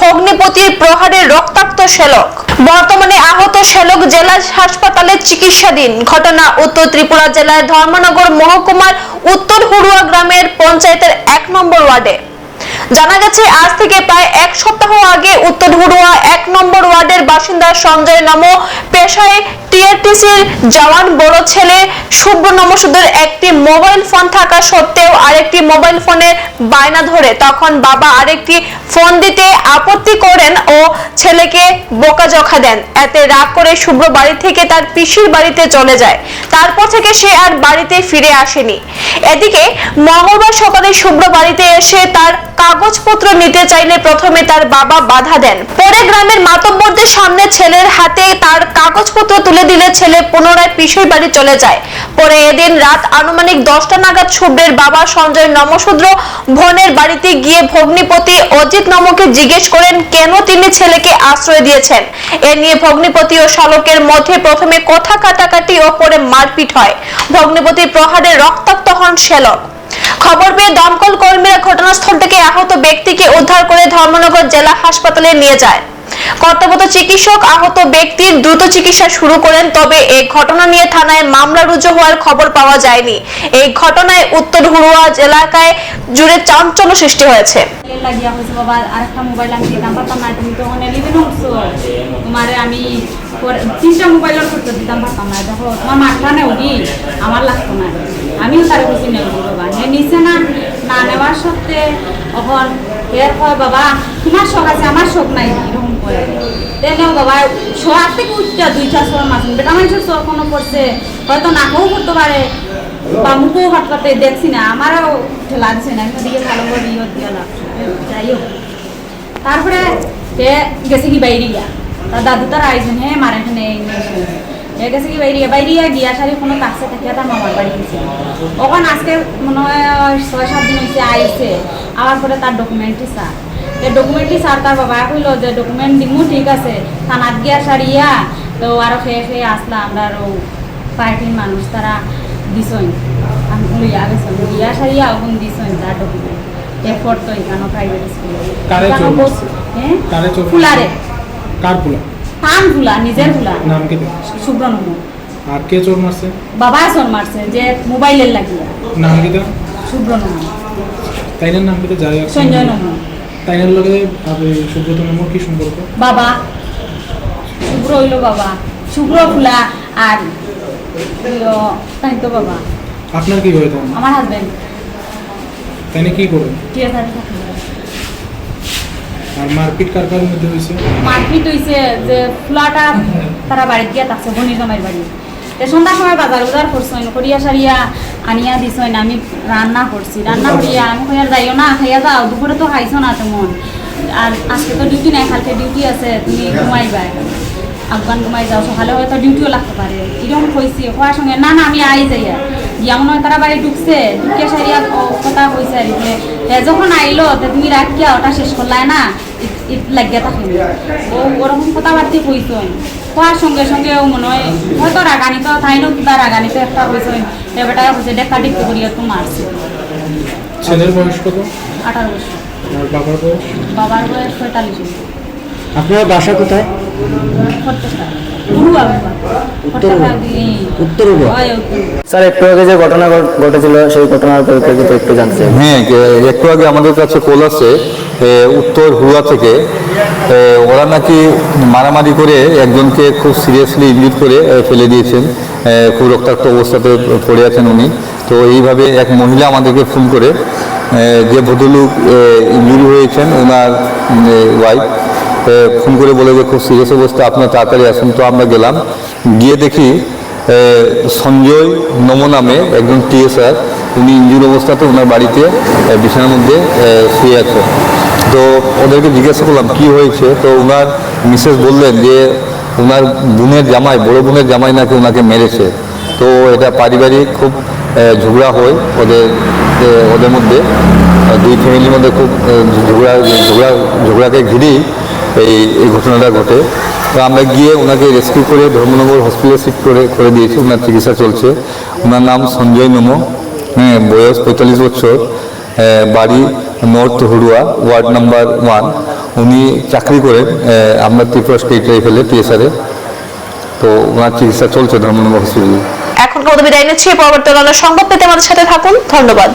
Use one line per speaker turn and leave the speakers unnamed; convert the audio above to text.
ভগ্নিপতির প্রহারে রক্তাক্ত শ্যালক। বর্তমানে আহত শ্যালক জেলা হাসপাতালে চিকিৎসাধীন। ঘটনা উত্তর ত্রিপুরা জেলার ধর্মনগর মহকুমার উত্তর হুড়ুয়া গ্রামের পঞ্চায়েতের এক নম্বর ওয়ার্ডে। জানা গেছে, আজ থেকে প্রায় এক সপ্তাহ আগে উত্তর হুড়ুয়া এক নম্বর ওয়ার্ডের বাসিন্দা সঞ্জয় নম পেশায় টিআরটিসির জওয়ান বড় ছেলে শুভ্র নমসুদের একটি মোবাইল ফোন থাকা সত্ত্বেও আরেকটি মোবাইল ফোনের বায়না ধরে। তখন বাবা আরেকটি ফোন দিতে আপত্তি করেন ও ছেলেকে বোকাজখা দেন। এতে রাগ করে শুভ্র বাড়ি থেকে তার পিসির বাড়িতে চলে যায়। তারপর থেকে সে আর বাড়িতে ফিরে আসেনি। এদিকে মঙ্গলবার সকালে শুভ্র বাড়িতে এসে তার কাগজপত্র নিতে চাইলে প্রথমে তার বাবা বাধা দেন। পরে গ্রামের মাতব্বরদের সামনে ছেলের হাতে তার কাগজপত্র তুলে দিলে ছেলে পুনরায় পিসির বাড়ি চলে যায়। পরে এদিন রাত আনুমানিক দশটা নাগাদ শুভ্রের বাবা সঞ্জয় নমশূদ্র ভনের বাড়িতে গিয়ে ভগ্নিপতি অজিত নমকে জিজ্ঞেস করেন, কেন তিনি ছেলেকে আশ্রয় দিয়েছেন? এ নিয়ে ভগ্নিপতি ও শালকের মধ্যে প্রথমে কথা কাটাকাটি ও পরে মারপিট হয়। ভগ্নিপতির প্রহারে রক্তাক্ত হন শ্যালক। খবর পেয়ে দমকল কর্মীরা ঘটনাস্থল থেকে আহত ব্যক্তিকে উদ্ধার করে ধর্মনগর জেলা হাসপাতালে নিয়ে যায়। কর্তব্যরত চিকিৎসক আহত ব্যক্তির দ্রুত চিকিৎসা শুরু করেন, তবে এই ঘটনা নিয়ে থানায় মামলা রুজু হওয়ার খবর পাওয়া যায়নি। এই ঘটনায় উত্তর হুড়ুয়া এলাকায় জুড়ে চাঞ্চল্য সৃষ্টি হয়েছে।
মোবাইল আমি তিনটা মোবাইলের করতে দিতাম পারতাম না দেখো, তোমার মাঠটা কি আমার লাগতো না। আমিও তার খুশি নেব, বাবা। হে নিচে না না নেওয়ার সত্ত্বে তখন এর হয়, বাবা। তোমার শখ আছে, আমার শখ নাই, এরকম করে। তেনেও বাবা। শোয়ার থেকে উঠটা দুইটা শোয়ার মাছ বেটা মানুষের শোয়ার কোনো পড়ছে? হয়তো নাকেও করতে পারে। বা মুখেও হাটকাতে দেখছি না। আমারও দিচ্ছে না। আমি ওদিকে ভালো করে ইয়ে দিয়ে লাগছে। যাই হোক। তারপরে গেছে কি বাইরে গিয়া? তার দাদু তার আইছেন হ্যাঁ মারে এখানে এই নিয়ে এসে। এ গেছে কি বাইরে বাইরে গিয়া সারি কোনো কাছে থাকিয়া তার মামার বাড়ি গেছে। ওখানে আজকে মনে হয় ছয় সাত দিন হয়েছে আইছে আবার পরে তার ডকুমেন্টটি স্যার এই ডকুমেন্টটি স্যার তার বাবা কইলো যে ডকুমেন্ট দিমু ঠিক আছে। থানাত গিয়া সারিয়া তো আরও খেয়ে খেয়ে আসলাম আমরা আরও পার্টির মানুষ তারা দিছইন আমি লইয়া গেছে লইয়া সারিয়া ওখান দিছইন তার ডকুমেন্ট এফোর্ট তো এখানে প্রাইভেট স্কুলে
কারে
এখানে হ্যাঁ
কারে চলবে?
ফুলারে
কার পোলা
পান ফুলা নিজের ফুলা
নাম কি দেয়?
সুব্রনম
আর কে চোর মারছে?
বাবা সন মারছে যে মোবাইলের লাগিয়া।
নাম কি দেয়?
সুব্রনম
তাইনের নাম কি? যাই।
সঞ্জয় নম
তাইনের লগে আপনি সুব্রত নামর কি সম্পর্ক?
বাবা। শুভ্র হইল বাবা। শুভ্র ফুলা আর তাই তো বাবা।
আপনার কি হয়ে
আমার হাজবেন্ড
তাইনে কি করেন
টিয়ার
আর মারপিট কার কার মধ্যে হয়েছে
মারপিট হইছে যে ফুলাটা তারা বাড়িতে গিয়া থাকছে বনির জামাইর বাড়ি। তে সন্ধ্যার সময় বাজার বাজার করছেন করিয়া সারিয়া আনিয়া দিছেন আমি রান্না করছি। রান্না করিয়া আমি কইয়া যাইও না, খাইয়া যাও, দুপুরে তো খাইছো না তেমন। আর আজকে তো ডিউটি নাই, কালকে ডিউটি আছে, তুমি ঘুমাইবা। আফগান ঘুমাই যাও, সকালে হয়তো ডিউটিও লাগতে পারে। এরকম কইছি হওয়ার সঙ্গে, না না, আমি আই যাইয়া। গিয়া মনে হয় তারা বাড়ি ঢুকছে ঢুকে সারিয়া কথা কইছে আর কি যখন আইলো তে তুমি রাখিয়া ওটা শেষ করলাই না লাগিয়া থাকিনি ও ওরকম কথাবার্তি কইছেন হওয়ার সঙ্গে সঙ্গে ও মনে হয় হয়তো রাগানিত তাইনও কিবা রাগানিত একটা কইছেন এবারটা হচ্ছে দেখা দেখতে করিয়া তো মারছে
ছেলের বয়স কত?
আঠারো বছর
বাবার বয়স?
বাবার বয়স পঁয়তাল্লিশ
আপনার বাসা কোথায়?
হয়
স্যার একটু আগে যে ঘটনা ঘট- ঘটেছিল সেই ঘটনার পরিপ্রেক্ষিতে একটু জানতে
হ্যাঁ একটু আগে আমাদের কাছে কল আছে উত্তর হুয়া থেকে। ওরা নাকি মারামারি করে একজনকে খুব সিরিয়াসলি ইনজুর করে ফেলে দিয়েছেন। খুব রক্তাক্ত অবস্থাতে পড়ে আছেন উনি। তো এইভাবে এক মহিলা আমাদেরকে ফোন করে যে ভদ্রলোক ইনজুরি হয়েছেন ওনার ওয়াইফ ফোন করে বলে যে খুব সিরিয়াস অবস্থা, আপনার তাড়াতাড়ি আসুন। তো আমরা গেলাম, গিয়ে দেখি সঞ্জয় নম নামে একজন টিএসআর, উনি ইঞ্জুর অবস্থাতে ওনার বাড়িতে বিছানার মধ্যে শুয়ে আছে। তো ওদেরকে জিজ্ঞাসা করলাম, কি হয়েছে? তো ওনার মিসেস বললেন যে ওনার বোনের জামাই, বড় বোনের জামাই নাকি ওনাকে মেরেছে। তো এটা পারিবারিক খুব ঝগড়া হয় ওদের ওদের মধ্যে। দুই ফ্যামিলির মধ্যে খুব ঝগড়া ঝগড়া, ঝগড়াকে ঘিরেই এই এই ঘটনাটা ঘটে। তো আমরা গিয়ে ওনাকে রেস্কিউ করে ধর্মনগর হসপিটালে শিফট করে করে দিয়েছি। ওনার চিকিৎসা চলছে। ওনার নাম সঞ্জয় নমো। হ্যাঁ বয়স পঁয়তাল্লিশ বছর। বাড়ি north Huruya ward number one উনি চাকরি করেন আমরা ত্রিপুরা স্টেট রাইফেলে পিএসআরে তো ওনার চিকিৎসা চলছে ধর্মনগর হসপিটালে
এখনকার মতো বিদায় নিচ্ছি। পরবর্তী সংবাদ পেতে আমাদের সাথে থাকুন। ধন্যবাদ।